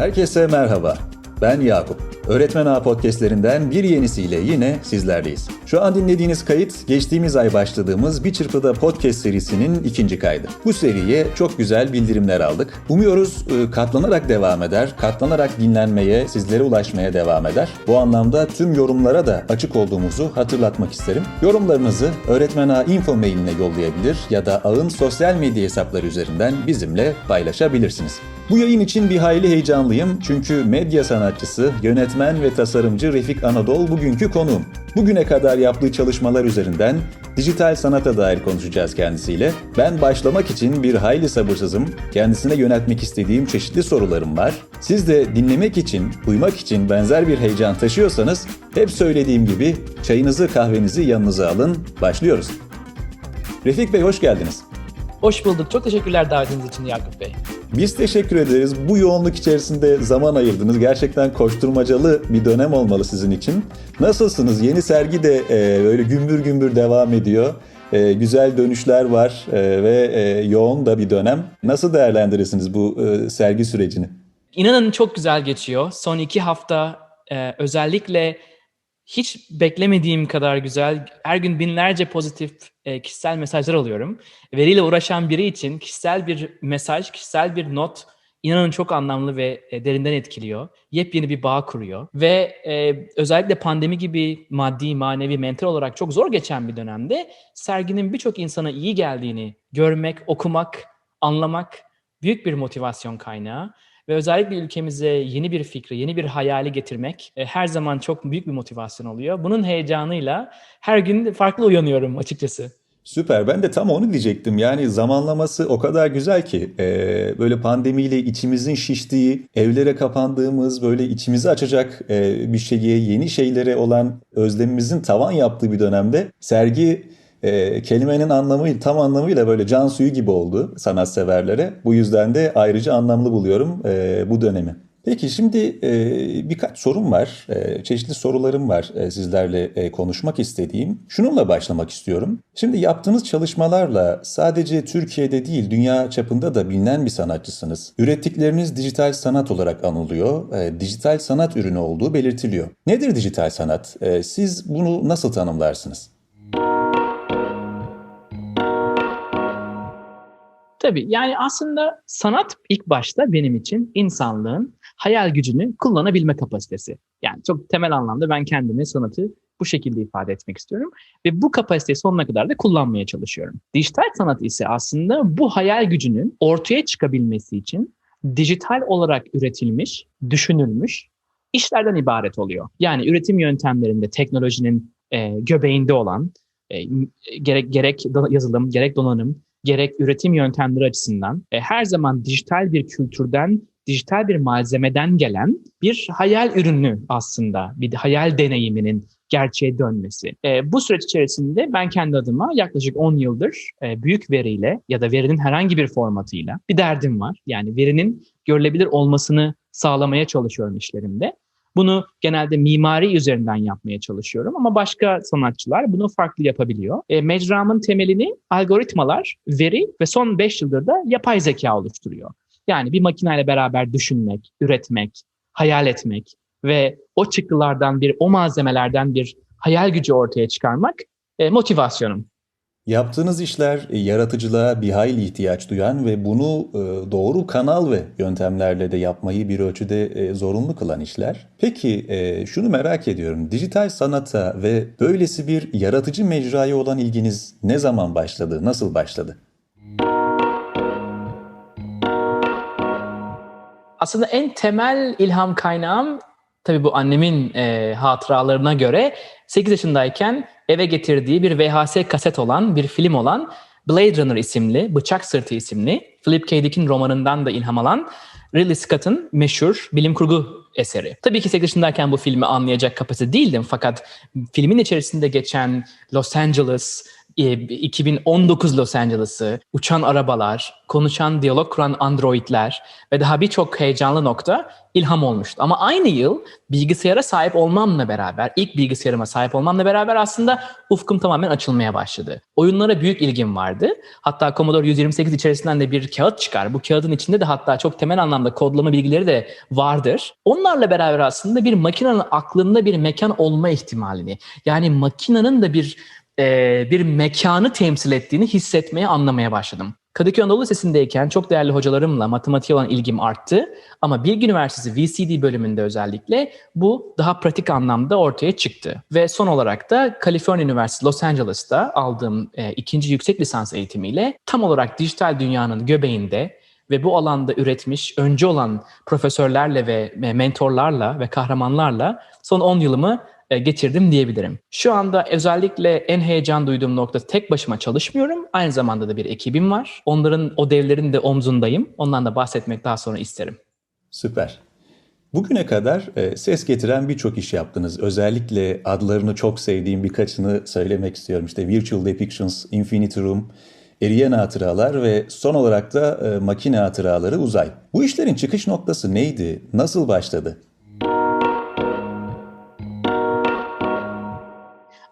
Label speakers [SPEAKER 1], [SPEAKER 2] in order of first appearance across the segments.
[SPEAKER 1] Herkese merhaba. Ben Yakup. Öğretmen Ağa podcastlerinden bir yenisiyle yine sizlerleyiz. Şu an dinlediğiniz kayıt geçtiğimiz ay başladığımız Bir Çırpıda podcast serisinin ikinci kaydı. Bu seriye çok güzel bildirimler aldık. Umuyoruz e, katlanarak devam eder, katlanarak dinlenmeye, sizlere ulaşmaya devam eder. Bu anlamda tüm yorumlara da açık olduğumuzu hatırlatmak isterim. Yorumlarınızı Öğretmen Ağa info mailine yollayabilir ya da ağın sosyal medya hesapları üzerinden bizimle paylaşabilirsiniz. Bu yayın için bir hayli heyecanlıyım çünkü medya sanatçısı, yönetmen ve tasarımcı Refik Anadol bugünkü konuğum. Bugüne kadar yaptığı çalışmalar üzerinden dijital sanata dair konuşacağız kendisiyle. Ben başlamak için bir hayli sabırsızım. Kendisine yönetmek istediğim çeşitli sorularım var. Siz de dinlemek için, duymak için benzer bir heyecan taşıyorsanız hep söylediğim gibi çayınızı kahvenizi yanınıza alın. Başlıyoruz. Refik Bey hoş geldiniz.
[SPEAKER 2] Hoş bulduk. Çok teşekkürler davetiniz için Yakup Bey.
[SPEAKER 1] Biz teşekkür ederiz. Bu yoğunluk içerisinde zaman ayırdınız. Gerçekten koşturmacalı bir dönem olmalı sizin için. Nasılsınız? Yeni sergi de e, böyle gümbür gümbür devam ediyor. E, güzel dönüşler var e, ve e, yoğun da bir dönem. Nasıl değerlendirirsiniz bu e, sergi sürecini?
[SPEAKER 2] İnanın çok güzel geçiyor. Son iki hafta e, özellikle hiç beklemediğim kadar güzel, her gün binlerce pozitif e, kişisel mesajlar alıyorum. Veriyle uğraşan biri için kişisel bir mesaj, kişisel bir not inanın çok anlamlı ve e, derinden etkiliyor. Yepyeni bir bağ kuruyor. Ve e, özellikle pandemi gibi maddi, manevi, mental olarak çok zor geçen bir dönemde serginin birçok insana iyi geldiğini görmek, okumak, anlamak büyük bir motivasyon kaynağı. Ve özellikle ülkemize yeni bir fikri, yeni bir hayali getirmek e, her zaman çok büyük bir motivasyon oluyor. Bunun heyecanıyla her gün farklı uyanıyorum açıkçası.
[SPEAKER 1] Süper. Ben de tam onu diyecektim. Yani zamanlaması o kadar güzel ki e, böyle pandemiyle içimizin şiştiği, evlere kapandığımız, böyle içimizi açacak e, bir şeye, yeni şeylere olan özlemimizin tavan yaptığı bir dönemde sergi e, kelimenin anlamı tam anlamıyla böyle can suyu gibi oldu sanatseverlere. Bu yüzden de ayrıca anlamlı buluyorum e, bu dönemi. Peki şimdi e, birkaç sorum var, e, çeşitli sorularım var e, sizlerle e, konuşmak istediğim. Şununla başlamak istiyorum. Şimdi yaptığınız çalışmalarla sadece Türkiye'de değil dünya çapında da bilinen bir sanatçısınız. Ürettikleriniz dijital sanat olarak anılıyor, e, dijital sanat ürünü olduğu belirtiliyor. Nedir dijital sanat? E, siz bunu nasıl tanımlarsınız?
[SPEAKER 2] Tabii yani aslında sanat ilk başta benim için insanlığın hayal gücünü kullanabilme kapasitesi. Yani çok temel anlamda ben kendimi sanatı bu şekilde ifade etmek istiyorum. Ve bu kapasiteyi sonuna kadar da kullanmaya çalışıyorum. Dijital sanat ise aslında bu hayal gücünün ortaya çıkabilmesi için dijital olarak üretilmiş, düşünülmüş işlerden ibaret oluyor. Yani üretim yöntemlerinde teknolojinin e, göbeğinde olan e, gerek gerek yazılım, gerek donanım, gerek üretim yöntemleri açısından e, her zaman dijital bir kültürden, dijital bir malzemeden gelen bir hayal ürünü aslında, bir hayal deneyiminin gerçeğe dönmesi. E, bu süreç içerisinde ben kendi adıma yaklaşık 10 yıldır e, büyük veriyle ya da verinin herhangi bir formatıyla bir derdim var. Yani verinin görülebilir olmasını sağlamaya çalışıyorum işlerimde. Bunu genelde mimari üzerinden yapmaya çalışıyorum ama başka sanatçılar bunu farklı yapabiliyor. E, mecramın temelini algoritmalar, veri ve son 5 yıldır da yapay zeka oluşturuyor. Yani bir makineyle beraber düşünmek, üretmek, hayal etmek ve o çıktılardan bir, o malzemelerden bir hayal gücü ortaya çıkarmak e, motivasyonum.
[SPEAKER 1] Yaptığınız işler e, yaratıcılığa bir hayli ihtiyaç duyan ve bunu e, doğru kanal ve yöntemlerle de yapmayı bir ölçüde e, zorunlu kılan işler. Peki şunu merak ediyorum. Dijital sanata ve böylesi bir yaratıcı mecraya olan ilginiz ne zaman başladı, nasıl başladı?
[SPEAKER 2] Aslında en temel ilham kaynağım tabii bu annemin e, hatıralarına göre 8 yaşındayken eve getirdiği bir VHS kaset olan, bir film olan Blade Runner isimli, Bıçak Sırtı isimli Philip K. Dick'in romanından da ilham alan Ridley Scott'ın meşhur bilim kurgu eseri. Tabii ki 8 yaşındayken bu filmi anlayacak kapasite değildim fakat filmin içerisinde geçen Los Angeles 2019 Los Angeles'ı, uçan arabalar, konuşan, diyalog kuran androidler ve daha birçok heyecanlı nokta ilham olmuştu. Ama aynı yıl bilgisayara sahip olmamla beraber, ilk bilgisayarıma sahip olmamla beraber aslında ufkum tamamen açılmaya başladı. Oyunlara büyük ilgim vardı. Hatta Commodore 128 içerisinden de bir kağıt çıkar. Bu kağıdın içinde de hatta çok temel anlamda kodlama bilgileri de vardır. Onlarla beraber aslında bir makinenin aklında bir mekan olma ihtimalini, yani makinenin de bir e, bir mekanı temsil ettiğini hissetmeye, anlamaya başladım. Kadıköy Anadolu Lisesi'ndeyken çok değerli hocalarımla matematiğe olan ilgim arttı. Ama Bilgi Üniversitesi VCD bölümünde özellikle bu daha pratik anlamda ortaya çıktı. Ve son olarak da California Üniversitesi Los Angeles'ta aldığım e, ikinci yüksek lisans eğitimiyle tam olarak dijital dünyanın göbeğinde ve bu alanda üretmiş öncü olan profesörlerle ve mentorlarla ve kahramanlarla son 10 yılımı e, geçirdim diyebilirim. Şu anda özellikle en heyecan duyduğum nokta tek başıma çalışmıyorum. Aynı zamanda da bir ekibim var. Onların o devlerin de omzundayım. Ondan da bahsetmek daha sonra isterim.
[SPEAKER 1] Süper. Bugüne kadar e, ses getiren birçok iş yaptınız. Özellikle adlarını çok sevdiğim birkaçını söylemek istiyorum. İşte Virtual Depictions, Infinity Room, eriyen hatıralar ve son olarak da e, makine hatıraları uzay. Bu işlerin çıkış noktası neydi? Nasıl başladı?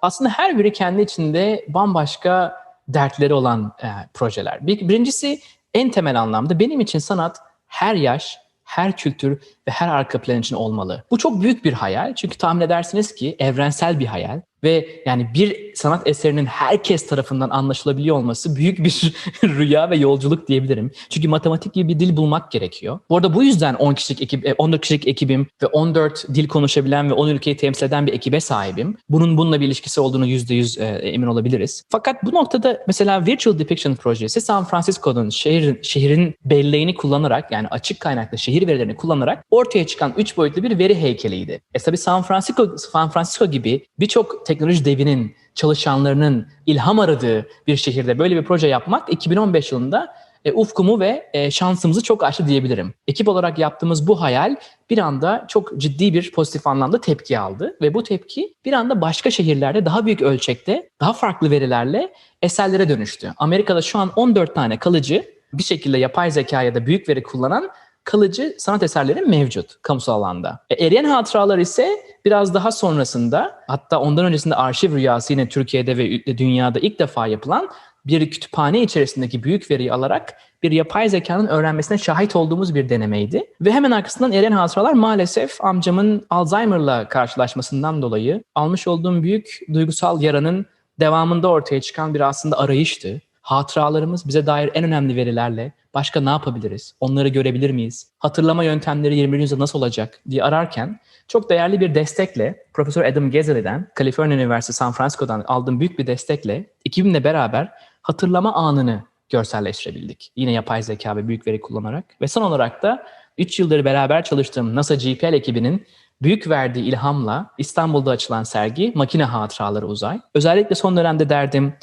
[SPEAKER 2] Aslında her biri kendi içinde bambaşka dertleri olan e, projeler. Bir, birincisi en temel anlamda benim için sanat her yaş, her kültür ve her arka plan için olmalı. Bu çok büyük bir hayal çünkü tahmin edersiniz ki evrensel bir hayal. Ve yani bir sanat eserinin herkes tarafından anlaşılabiliyor olması büyük bir rüya ve yolculuk diyebilirim. Çünkü matematik gibi bir dil bulmak gerekiyor. Bu arada bu yüzden 10 kişilik ekip, 14 e, kişilik ekibim ve 14 dil konuşabilen ve 10 ülkeyi temsil eden bir ekibe sahibim. Bunun bununla bir ilişkisi olduğunu %100 e, emin olabiliriz. Fakat bu noktada mesela Virtual Depiction projesi San Francisco'nun şehir, şehrin belleğini kullanarak yani açık kaynaklı şehir verilerini kullanarak ortaya çıkan 3 boyutlu bir veri heykeliydi. E tabi San Francisco, San Francisco gibi birçok teknoloji devinin, çalışanlarının ilham aradığı bir şehirde böyle bir proje yapmak 2015 yılında e, ufkumu ve e, şansımızı çok aştı diyebilirim. Ekip olarak yaptığımız bu hayal bir anda çok ciddi bir pozitif anlamda tepki aldı ve bu tepki bir anda başka şehirlerde daha büyük ölçekte, daha farklı verilerle eserlere dönüştü. Amerika'da şu an 14 tane kalıcı bir şekilde yapay zeka ya da büyük veri kullanan kalıcı sanat eserleri mevcut kamusal alanda. E, eriyen hatıralar ise biraz daha sonrasında hatta ondan öncesinde arşiv rüyası yine Türkiye'de ve dünyada ilk defa yapılan bir kütüphane içerisindeki büyük veriyi alarak bir yapay zekanın öğrenmesine şahit olduğumuz bir denemeydi. Ve hemen arkasından Eren Hatıralar maalesef amcamın Alzheimer'la karşılaşmasından dolayı almış olduğum büyük duygusal yaranın devamında ortaya çıkan bir aslında arayıştı. Hatıralarımız bize dair en önemli verilerle başka ne yapabiliriz? Onları görebilir miyiz? Hatırlama yöntemleri 21. yüzyılda nasıl olacak diye ararken çok değerli bir destekle Profesör Adam Gezelli'den, California Üniversitesi San Francisco'dan aldığım büyük bir destekle ekibimle beraber hatırlama anını görselleştirebildik. Yine yapay zeka ve büyük veri kullanarak. Ve son olarak da 3 yıldır beraber çalıştığım NASA GPL ekibinin büyük verdiği ilhamla İstanbul'da açılan sergi Makine Hatıraları Uzay. Özellikle son dönemde derdim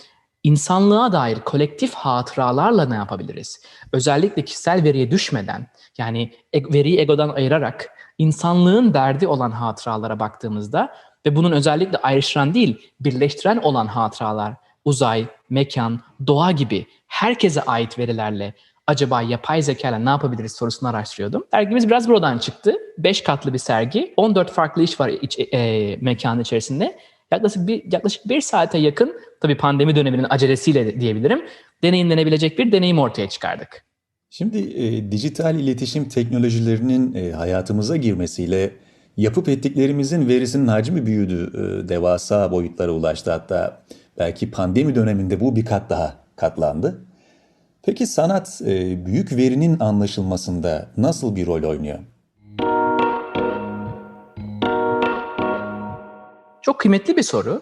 [SPEAKER 2] insanlığa dair kolektif hatıralarla ne yapabiliriz? Özellikle kişisel veriye düşmeden yani veriyi egodan ayırarak insanlığın derdi olan hatıralara baktığımızda ve bunun özellikle ayrıştıran değil birleştiren olan hatıralar uzay, mekan, doğa gibi herkese ait verilerle acaba yapay zeka ile ne yapabiliriz sorusunu araştırıyordum. Dergimiz biraz buradan çıktı. 5 katlı bir sergi. 14 farklı iş var iç, e, mekanın içerisinde. Yaklaşık bir, yaklaşık bir saate yakın tabii pandemi döneminin acelesiyle diyebilirim deneyimlenebilecek bir deneyim ortaya çıkardık.
[SPEAKER 1] Şimdi e, dijital iletişim teknolojilerinin e, hayatımıza girmesiyle yapıp ettiklerimizin verisinin hacmi büyüdü. E, devasa boyutlara ulaştı hatta belki pandemi döneminde bu bir kat daha katlandı. Peki sanat e, büyük verinin anlaşılmasında nasıl bir rol oynuyor?
[SPEAKER 2] Çok kıymetli bir soru.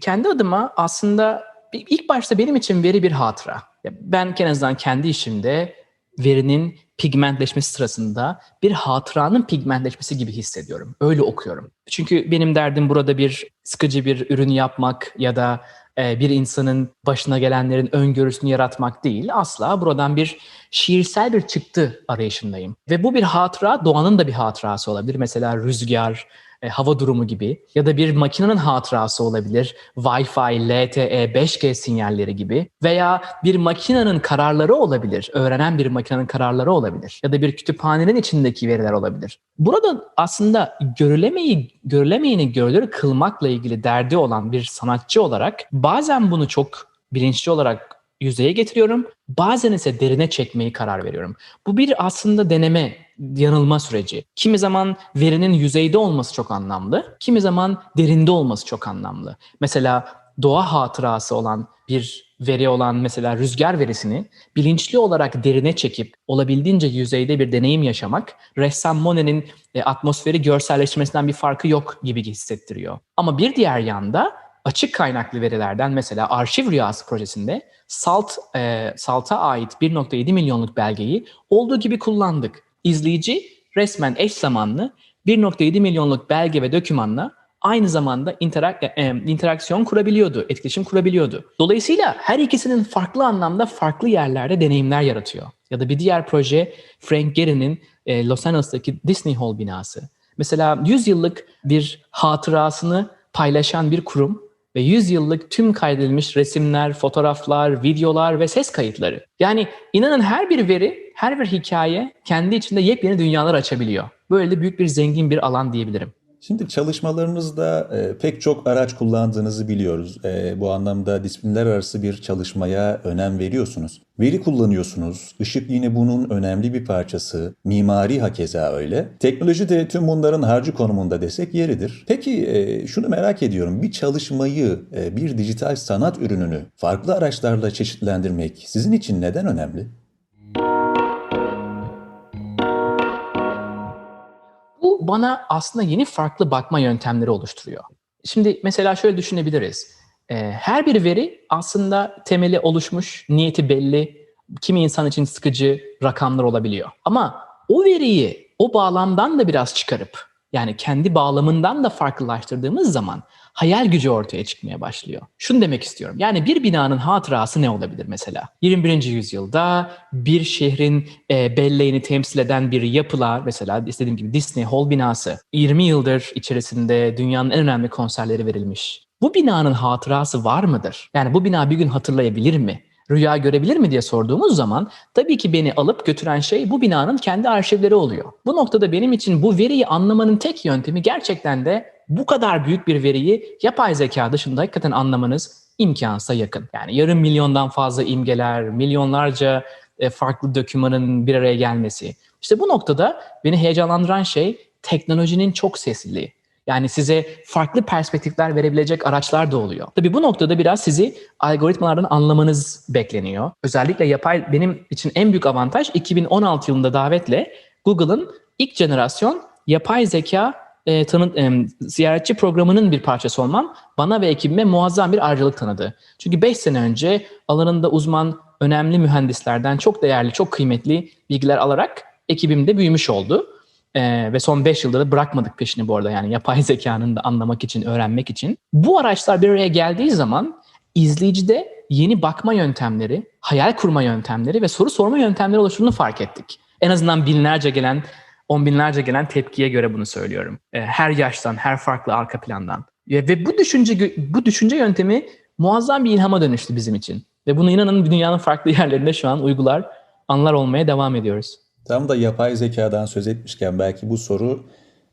[SPEAKER 2] Kendi adıma aslında ilk başta benim için veri bir hatıra. Ben en azından kendi işimde verinin pigmentleşmesi sırasında bir hatıranın pigmentleşmesi gibi hissediyorum. Öyle okuyorum. Çünkü benim derdim burada bir sıkıcı bir ürün yapmak ya da e, bir insanın başına gelenlerin öngörüsünü yaratmak değil. Asla buradan bir şiirsel bir çıktı arayışındayım. Ve bu bir hatıra, doğanın da bir hatırası olabilir. Mesela rüzgar, e, hava durumu gibi ya da bir makinenin hatırası olabilir. Wi-Fi, LTE, 5G sinyalleri gibi veya bir makinenin kararları olabilir. Öğrenen bir makinenin kararları olabilir ya da bir kütüphanenin içindeki veriler olabilir. Burada aslında görülemeyi, görülemeyeni görülür kılmakla ilgili derdi olan bir sanatçı olarak bazen bunu çok bilinçli olarak yüzeye getiriyorum. Bazen ise derine çekmeyi karar veriyorum. Bu bir aslında deneme, yanılma süreci. Kimi zaman verinin yüzeyde olması çok anlamlı, kimi zaman derinde olması çok anlamlı. Mesela doğa hatırası olan bir veri olan mesela rüzgar verisini bilinçli olarak derine çekip olabildiğince yüzeyde bir deneyim yaşamak ressam Monet'in e, atmosferi görselleştirmesinden bir farkı yok gibi hissettiriyor. Ama bir diğer yanda açık kaynaklı verilerden mesela Arşiv Rüyası projesinde Salt e, Salt'a ait 1.7 milyonluk belgeyi olduğu gibi kullandık. İzleyici resmen eş zamanlı 1.7 milyonluk belge ve dokümanla aynı zamanda interak e, interaksiyon kurabiliyordu, etkileşim kurabiliyordu. Dolayısıyla her ikisinin farklı anlamda farklı yerlerde deneyimler yaratıyor. Ya da bir diğer proje Frank Gehry'nin e, Los Angeles'taki Disney Hall binası. Mesela 100 yıllık bir hatırasını paylaşan bir kurum ve 100 yıllık tüm kaydedilmiş resimler, fotoğraflar, videolar ve ses kayıtları. Yani inanın her bir veri, her bir hikaye kendi içinde yepyeni dünyalar açabiliyor. Böyle de büyük bir zengin bir alan diyebilirim.
[SPEAKER 1] Şimdi çalışmalarınızda e, pek çok araç kullandığınızı biliyoruz. E, bu anlamda disiplinler arası bir çalışmaya önem veriyorsunuz. Veri kullanıyorsunuz. Işık yine bunun önemli bir parçası. Mimari hakeza öyle. Teknoloji de tüm bunların harcı konumunda desek yeridir. Peki e, şunu merak ediyorum. Bir çalışmayı, e, bir dijital sanat ürününü farklı araçlarla çeşitlendirmek sizin için neden önemli?
[SPEAKER 2] Bana aslında yeni farklı bakma yöntemleri oluşturuyor. Şimdi mesela şöyle düşünebiliriz. Ee, her bir veri aslında temeli oluşmuş, niyeti belli, kimi insan için sıkıcı rakamlar olabiliyor. Ama o veriyi o bağlamdan da biraz çıkarıp yani kendi bağlamından da farklılaştırdığımız zaman hayal gücü ortaya çıkmaya başlıyor. Şunu demek istiyorum. Yani bir binanın hatırası ne olabilir mesela? 21. yüzyılda bir şehrin e, belleğini temsil eden bir yapılar mesela istediğim gibi Disney Hall binası 20 yıldır içerisinde dünyanın en önemli konserleri verilmiş. Bu binanın hatırası var mıdır? Yani bu bina bir gün hatırlayabilir mi? Rüya görebilir mi diye sorduğumuz zaman tabii ki beni alıp götüren şey bu binanın kendi arşivleri oluyor. Bu noktada benim için bu veriyi anlamanın tek yöntemi gerçekten de bu kadar büyük bir veriyi yapay zeka dışında hakikaten anlamanız imkansa yakın. Yani yarım milyondan fazla imgeler, milyonlarca e, farklı dokümanın bir araya gelmesi. İşte bu noktada beni heyecanlandıran şey teknolojinin çok sesliliği. Yani size farklı perspektifler verebilecek araçlar da oluyor. Tabii bu noktada biraz sizi algoritmalardan anlamanız bekleniyor. Özellikle yapay benim için en büyük avantaj 2016 yılında davetle Google'ın ilk jenerasyon yapay zeka e, tanı, e, ziyaretçi programının bir parçası olmam bana ve ekibime muazzam bir ayrıcalık tanıdı. Çünkü 5 sene önce alanında uzman önemli mühendislerden çok değerli, çok kıymetli bilgiler alarak ekibimde büyümüş oldu. Ee, ve son 5 yılda da bırakmadık peşini bu arada yani yapay zekanın da anlamak için, öğrenmek için. Bu araçlar bir araya geldiği zaman izleyicide yeni bakma yöntemleri, hayal kurma yöntemleri ve soru sorma yöntemleri oluştuğunu fark ettik. En azından binlerce gelen, on binlerce gelen tepkiye göre bunu söylüyorum. Ee, her yaştan, her farklı arka plandan. Ve bu düşünce bu düşünce yöntemi muazzam bir ilhama dönüştü bizim için. Ve bunu inanın dünyanın farklı yerlerinde şu an uygular, anlar olmaya devam ediyoruz.
[SPEAKER 1] Tam da yapay zekadan söz etmişken belki bu soru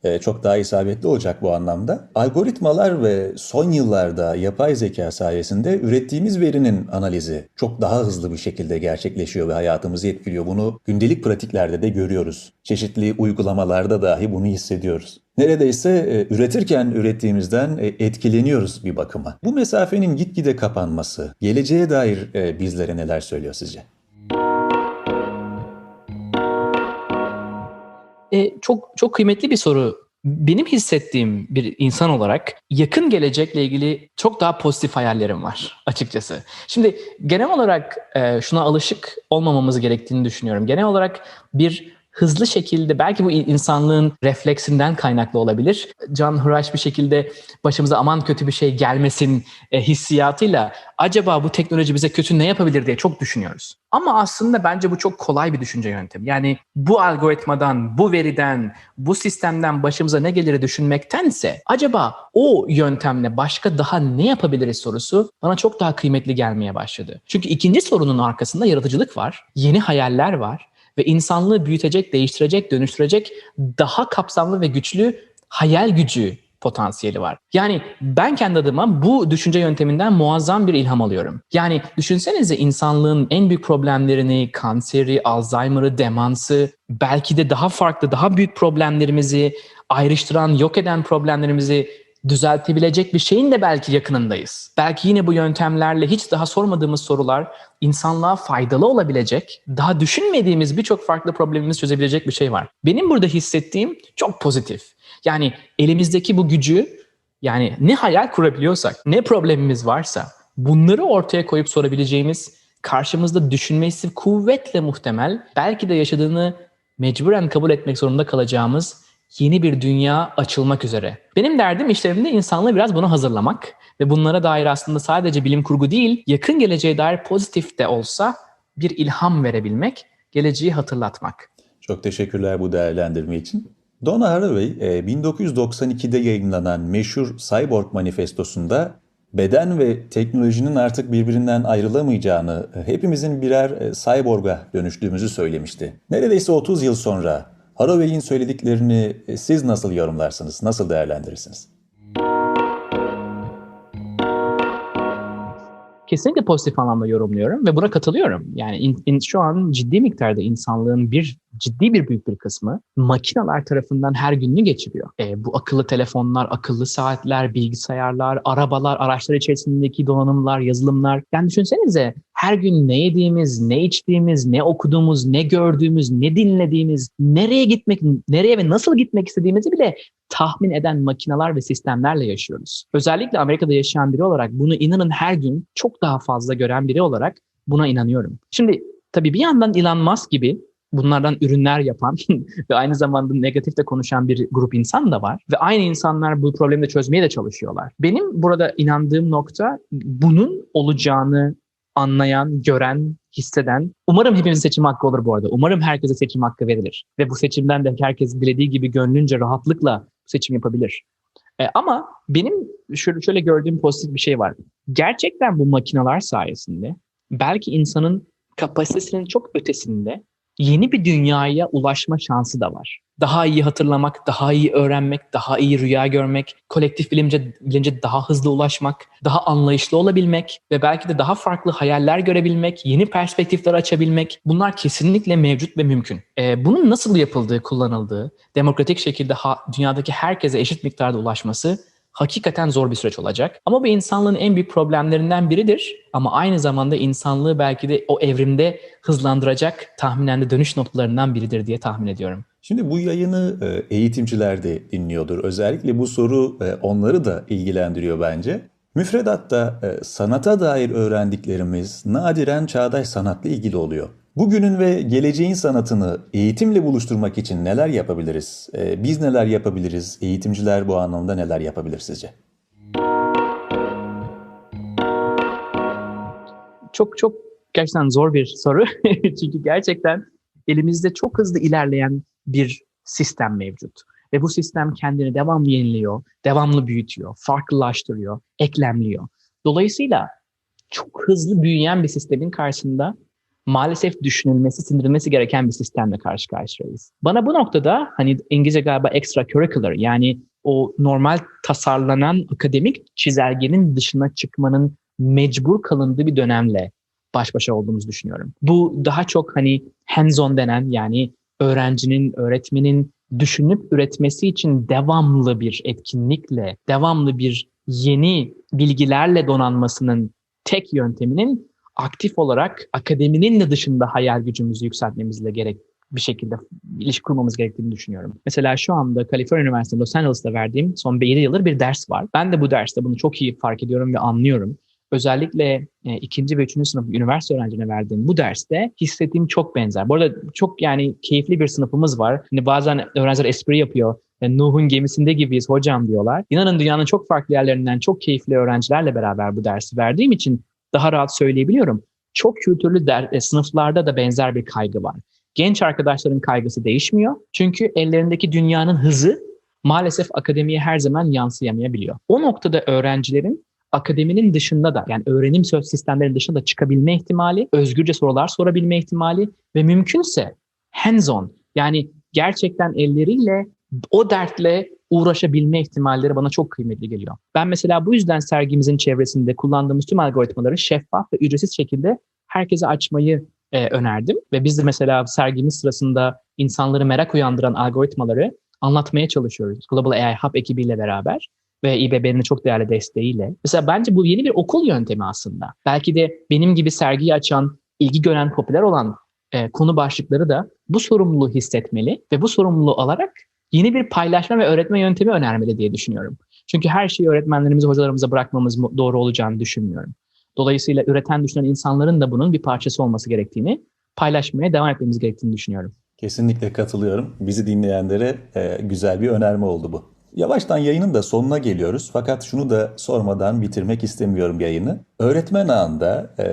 [SPEAKER 1] e, çok daha isabetli olacak bu anlamda. Algoritmalar ve son yıllarda yapay zeka sayesinde ürettiğimiz verinin analizi çok daha hızlı bir şekilde gerçekleşiyor ve hayatımızı etkiliyor. Bunu gündelik pratiklerde de görüyoruz. Çeşitli uygulamalarda dahi bunu hissediyoruz. Neredeyse e, üretirken ürettiğimizden e, etkileniyoruz bir bakıma. Bu mesafenin gitgide kapanması geleceğe dair bizlere neler söylüyor sizce?
[SPEAKER 2] E, çok çok kıymetli bir soru. Benim hissettiğim bir insan olarak yakın gelecekle ilgili çok daha pozitif hayallerim var açıkçası. Şimdi genel olarak e, şuna alışık olmamamız gerektiğini düşünüyorum. Genel olarak bir hızlı şekilde belki bu insanlığın refleksinden kaynaklı olabilir. Can hıraş bir şekilde başımıza aman kötü bir şey gelmesin e, hissiyatıyla acaba bu teknoloji bize kötü ne yapabilir diye çok düşünüyoruz. Ama aslında bence bu çok kolay bir düşünce yöntemi. Yani bu algoritmadan, bu veriden, bu sistemden başımıza ne gelir düşünmektense acaba o yöntemle başka daha ne yapabiliriz sorusu bana çok daha kıymetli gelmeye başladı. Çünkü ikinci sorunun arkasında yaratıcılık var, yeni hayaller var ve insanlığı büyütecek, değiştirecek, dönüştürecek daha kapsamlı ve güçlü hayal gücü potansiyeli var. Yani ben kendi adıma bu düşünce yönteminden muazzam bir ilham alıyorum. Yani düşünsenize insanlığın en büyük problemlerini, kanseri, Alzheimer'ı, demansı, belki de daha farklı, daha büyük problemlerimizi, ayrıştıran, yok eden problemlerimizi düzeltebilecek bir şeyin de belki yakınındayız. Belki yine bu yöntemlerle hiç daha sormadığımız sorular insanlığa faydalı olabilecek, daha düşünmediğimiz birçok farklı problemimizi çözebilecek bir şey var. Benim burada hissettiğim çok pozitif. Yani elimizdeki bu gücü yani ne hayal kurabiliyorsak, ne problemimiz varsa bunları ortaya koyup sorabileceğimiz karşımızda düşünmesi kuvvetle muhtemel, belki de yaşadığını mecburen kabul etmek zorunda kalacağımız yeni bir dünya açılmak üzere. Benim derdim işlerimde insanlığı biraz buna hazırlamak ve bunlara dair aslında sadece bilim kurgu değil, yakın geleceğe dair pozitif de olsa bir ilham verebilmek, geleceği hatırlatmak.
[SPEAKER 1] Çok teşekkürler bu değerlendirme için. Donna Haraway 1992'de yayınlanan meşhur Cyborg Manifestosu'nda beden ve teknolojinin artık birbirinden ayrılamayacağını, hepimizin birer cyborg'a dönüştüğümüzü söylemişti. Neredeyse 30 yıl sonra Haraway'in söylediklerini siz nasıl yorumlarsınız, nasıl değerlendirirsiniz?
[SPEAKER 2] kesinlikle pozitif anlamda yorumluyorum ve buna katılıyorum. Yani in, in, şu an ciddi miktarda insanlığın bir ciddi bir büyük bir kısmı makineler tarafından her gününü geçiriyor. E, bu akıllı telefonlar, akıllı saatler, bilgisayarlar, arabalar, araçlar içerisindeki donanımlar, yazılımlar. Yani düşünsenize her gün ne yediğimiz, ne içtiğimiz, ne okuduğumuz, ne gördüğümüz, ne dinlediğimiz, nereye gitmek, nereye ve nasıl gitmek istediğimizi bile tahmin eden makineler ve sistemlerle yaşıyoruz. Özellikle Amerika'da yaşayan biri olarak bunu inanın her gün çok daha fazla gören biri olarak buna inanıyorum. Şimdi tabii bir yandan Elon Musk gibi bunlardan ürünler yapan ve aynı zamanda negatif de konuşan bir grup insan da var. Ve aynı insanlar bu problemi de çözmeye de çalışıyorlar. Benim burada inandığım nokta bunun olacağını anlayan, gören, hisseden. Umarım hepimizin seçim hakkı olur bu arada. Umarım herkese seçim hakkı verilir. Ve bu seçimden de herkes dilediği gibi gönlünce rahatlıkla seçim yapabilir. E, ama benim şöyle, şöyle gördüğüm pozitif bir şey var. Gerçekten bu makineler sayesinde belki insanın kapasitesinin çok ötesinde yeni bir dünyaya ulaşma şansı da var. Daha iyi hatırlamak, daha iyi öğrenmek, daha iyi rüya görmek, kolektif bilince, bilince daha hızlı ulaşmak, daha anlayışlı olabilmek ve belki de daha farklı hayaller görebilmek, yeni perspektifler açabilmek bunlar kesinlikle mevcut ve mümkün. Ee, bunun nasıl yapıldığı, kullanıldığı, demokratik şekilde ha, dünyadaki herkese eşit miktarda ulaşması hakikaten zor bir süreç olacak. Ama bu insanlığın en büyük problemlerinden biridir. Ama aynı zamanda insanlığı belki de o evrimde hızlandıracak tahminen de dönüş noktalarından biridir diye tahmin ediyorum.
[SPEAKER 1] Şimdi bu yayını e, eğitimciler de dinliyordur. Özellikle bu soru e, onları da ilgilendiriyor bence. Müfredatta e, sanata dair öğrendiklerimiz nadiren çağdaş sanatla ilgili oluyor. Bugünün ve geleceğin sanatını eğitimle buluşturmak için neler yapabiliriz? Biz neler yapabiliriz? Eğitimciler bu anlamda neler yapabilir sizce?
[SPEAKER 2] Çok çok gerçekten zor bir soru. Çünkü gerçekten elimizde çok hızlı ilerleyen bir sistem mevcut. Ve bu sistem kendini devamlı yeniliyor, devamlı büyütüyor, farklılaştırıyor, eklemliyor. Dolayısıyla çok hızlı büyüyen bir sistemin karşısında maalesef düşünülmesi, sindirilmesi gereken bir sistemle karşı karşıyayız. Bana bu noktada hani İngilizce galiba extracurricular yani o normal tasarlanan akademik çizelgenin dışına çıkmanın mecbur kalındığı bir dönemle baş başa olduğumuzu düşünüyorum. Bu daha çok hani hands-on denen yani öğrencinin, öğretmenin düşünüp üretmesi için devamlı bir etkinlikle, devamlı bir yeni bilgilerle donanmasının tek yönteminin aktif olarak akademinin de dışında hayal gücümüzü yükseltmemizle gerek bir şekilde ilişki kurmamız gerektiğini düşünüyorum. Mesela şu anda Kaliforniya Üniversitesi Los Angeles'ta verdiğim son 7 yıldır bir ders var. Ben de bu derste bunu çok iyi fark ediyorum ve anlıyorum. özellikle e, ikinci ve üçüncü sınıf üniversite öğrencilerine verdiğim bu derste hissettiğim çok benzer. Bu arada çok yani keyifli bir sınıfımız var. Hani bazen öğrenciler espri yapıyor. E, Nuh'un gemisinde gibiyiz hocam diyorlar. İnanın dünyanın çok farklı yerlerinden çok keyifli öğrencilerle beraber bu dersi verdiğim için daha rahat söyleyebiliyorum. Çok kültürlü der, e, sınıflarda da benzer bir kaygı var. Genç arkadaşların kaygısı değişmiyor. Çünkü ellerindeki dünyanın hızı maalesef akademiye her zaman yansıyamayabiliyor. O noktada öğrencilerin akademinin dışında da yani öğrenim söz sistemlerinin dışında da çıkabilme ihtimali, özgürce sorular sorabilme ihtimali ve mümkünse hands-on yani gerçekten elleriyle o dertle uğraşabilme ihtimalleri bana çok kıymetli geliyor. Ben mesela bu yüzden sergimizin çevresinde kullandığımız tüm algoritmaları şeffaf ve ücretsiz şekilde herkese açmayı e, önerdim. Ve biz de mesela sergimiz sırasında insanları merak uyandıran algoritmaları anlatmaya çalışıyoruz. Global AI Hub ekibiyle beraber ve İBB'nin çok değerli desteğiyle. Mesela bence bu yeni bir okul yöntemi aslında. Belki de benim gibi sergiyi açan, ilgi gören, popüler olan e, konu başlıkları da bu sorumluluğu hissetmeli ve bu sorumluluğu alarak yeni bir paylaşma ve öğretme yöntemi önermeli diye düşünüyorum. Çünkü her şeyi öğretmenlerimize, hocalarımıza bırakmamız doğru olacağını düşünmüyorum. Dolayısıyla üreten, düşünen insanların da bunun bir parçası olması gerektiğini, paylaşmaya devam etmemiz gerektiğini düşünüyorum.
[SPEAKER 1] Kesinlikle katılıyorum. Bizi dinleyenlere e, güzel bir önerme oldu bu. Yavaştan yayının da sonuna geliyoruz. Fakat şunu da sormadan bitirmek istemiyorum yayını. Öğretmen ağında e,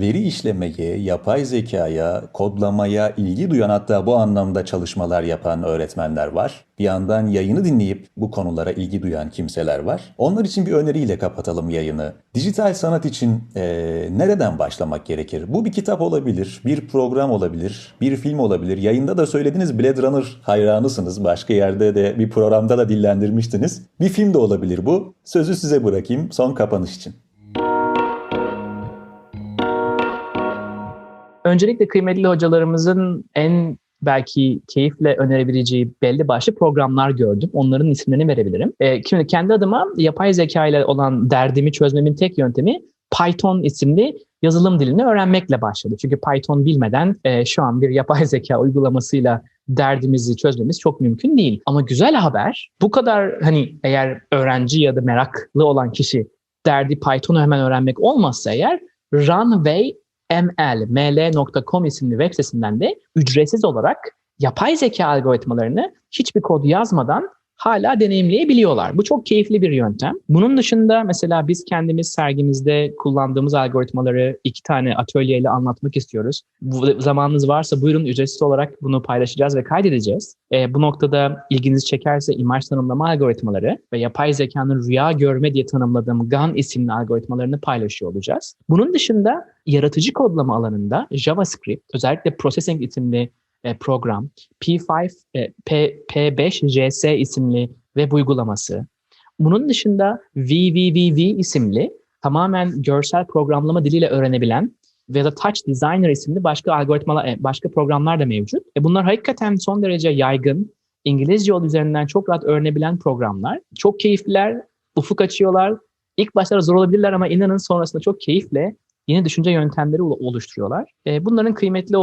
[SPEAKER 1] veri işlemeye, yapay zekaya, kodlamaya ilgi duyan hatta bu anlamda çalışmalar yapan öğretmenler var. Bir yandan yayını dinleyip bu konulara ilgi duyan kimseler var. Onlar için bir öneriyle kapatalım yayını. Dijital sanat için e, nereden başlamak gerekir? Bu bir kitap olabilir, bir program olabilir, bir film olabilir. Yayında da söylediniz Blade Runner hayranısınız. Başka yerde de bir programda da dillendirmiştiniz. Bir film de olabilir bu. Sözü size bırakayım son kapanış için.
[SPEAKER 2] Öncelikle kıymetli hocalarımızın en belki keyifle önerebileceği belli başlı programlar gördüm. Onların isimlerini verebilirim. E, kendi adıma yapay zeka ile olan derdimi çözmemin tek yöntemi Python isimli yazılım dilini öğrenmekle başladı. Çünkü Python bilmeden e, şu an bir yapay zeka uygulamasıyla derdimizi çözmemiz çok mümkün değil. Ama güzel haber bu kadar hani eğer öğrenci ya da meraklı olan kişi derdi Python'u hemen öğrenmek olmazsa eğer Runway ml, ml.com isimli web sitesinden de ücretsiz olarak yapay zeka algoritmalarını hiçbir kod yazmadan hala deneyimleyebiliyorlar. Bu çok keyifli bir yöntem. Bunun dışında mesela biz kendimiz sergimizde kullandığımız algoritmaları iki tane atölyeyle anlatmak istiyoruz. Bu zamanınız varsa buyurun ücretsiz olarak bunu paylaşacağız ve kaydedeceğiz. E, bu noktada ilginizi çekerse imaj tanımlama algoritmaları ve yapay zekanın rüya görme diye tanımladığım GAN isimli algoritmalarını paylaşıyor olacağız. Bunun dışında yaratıcı kodlama alanında JavaScript, özellikle Processing isimli e, program, P5, e, P, P5JS isimli web uygulaması. Bunun dışında VVVV isimli tamamen görsel programlama diliyle öğrenebilen ve da Touch Designer isimli başka algoritmalar, e, başka programlar da mevcut. E bunlar hakikaten son derece yaygın, İngilizce yol üzerinden çok rahat öğrenebilen programlar. Çok keyifliler, ufuk açıyorlar. İlk başlarda zor olabilirler ama inanın sonrasında çok keyifle yeni düşünce yöntemleri oluşturuyorlar. E, bunların kıymetli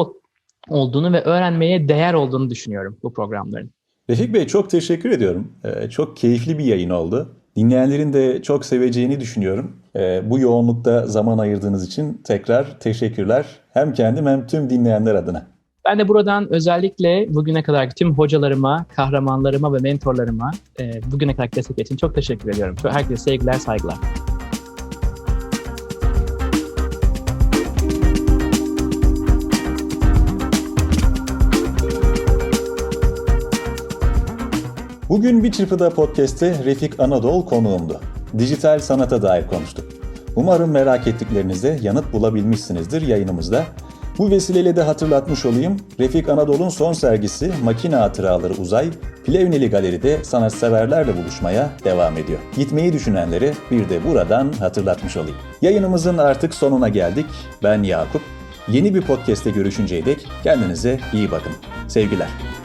[SPEAKER 2] olduğunu ve öğrenmeye değer olduğunu düşünüyorum bu programların.
[SPEAKER 1] Refik Bey çok teşekkür ediyorum. Ee, çok keyifli bir yayın oldu. Dinleyenlerin de çok seveceğini düşünüyorum. Ee, bu yoğunlukta zaman ayırdığınız için tekrar teşekkürler. Hem kendim hem tüm dinleyenler adına.
[SPEAKER 2] Ben de buradan özellikle bugüne kadar tüm hocalarıma, kahramanlarıma ve mentorlarıma e, bugüne kadar destek için çok teşekkür ediyorum. Herkese sevgiler, saygılar.
[SPEAKER 1] Bugün Bir Çırpıda Podcast'te Refik Anadol konuğumdu. Dijital sanata dair konuştuk. Umarım merak ettiklerinize yanıt bulabilmişsinizdir yayınımızda. Bu vesileyle de hatırlatmış olayım. Refik Anadolu'nun son sergisi Makine Hatıraları Uzay, Plevneli Galeri'de sanatseverlerle buluşmaya devam ediyor. Gitmeyi düşünenleri bir de buradan hatırlatmış olayım. Yayınımızın artık sonuna geldik. Ben Yakup. Yeni bir podcast'te görüşünceye dek kendinize iyi bakın. Sevgiler.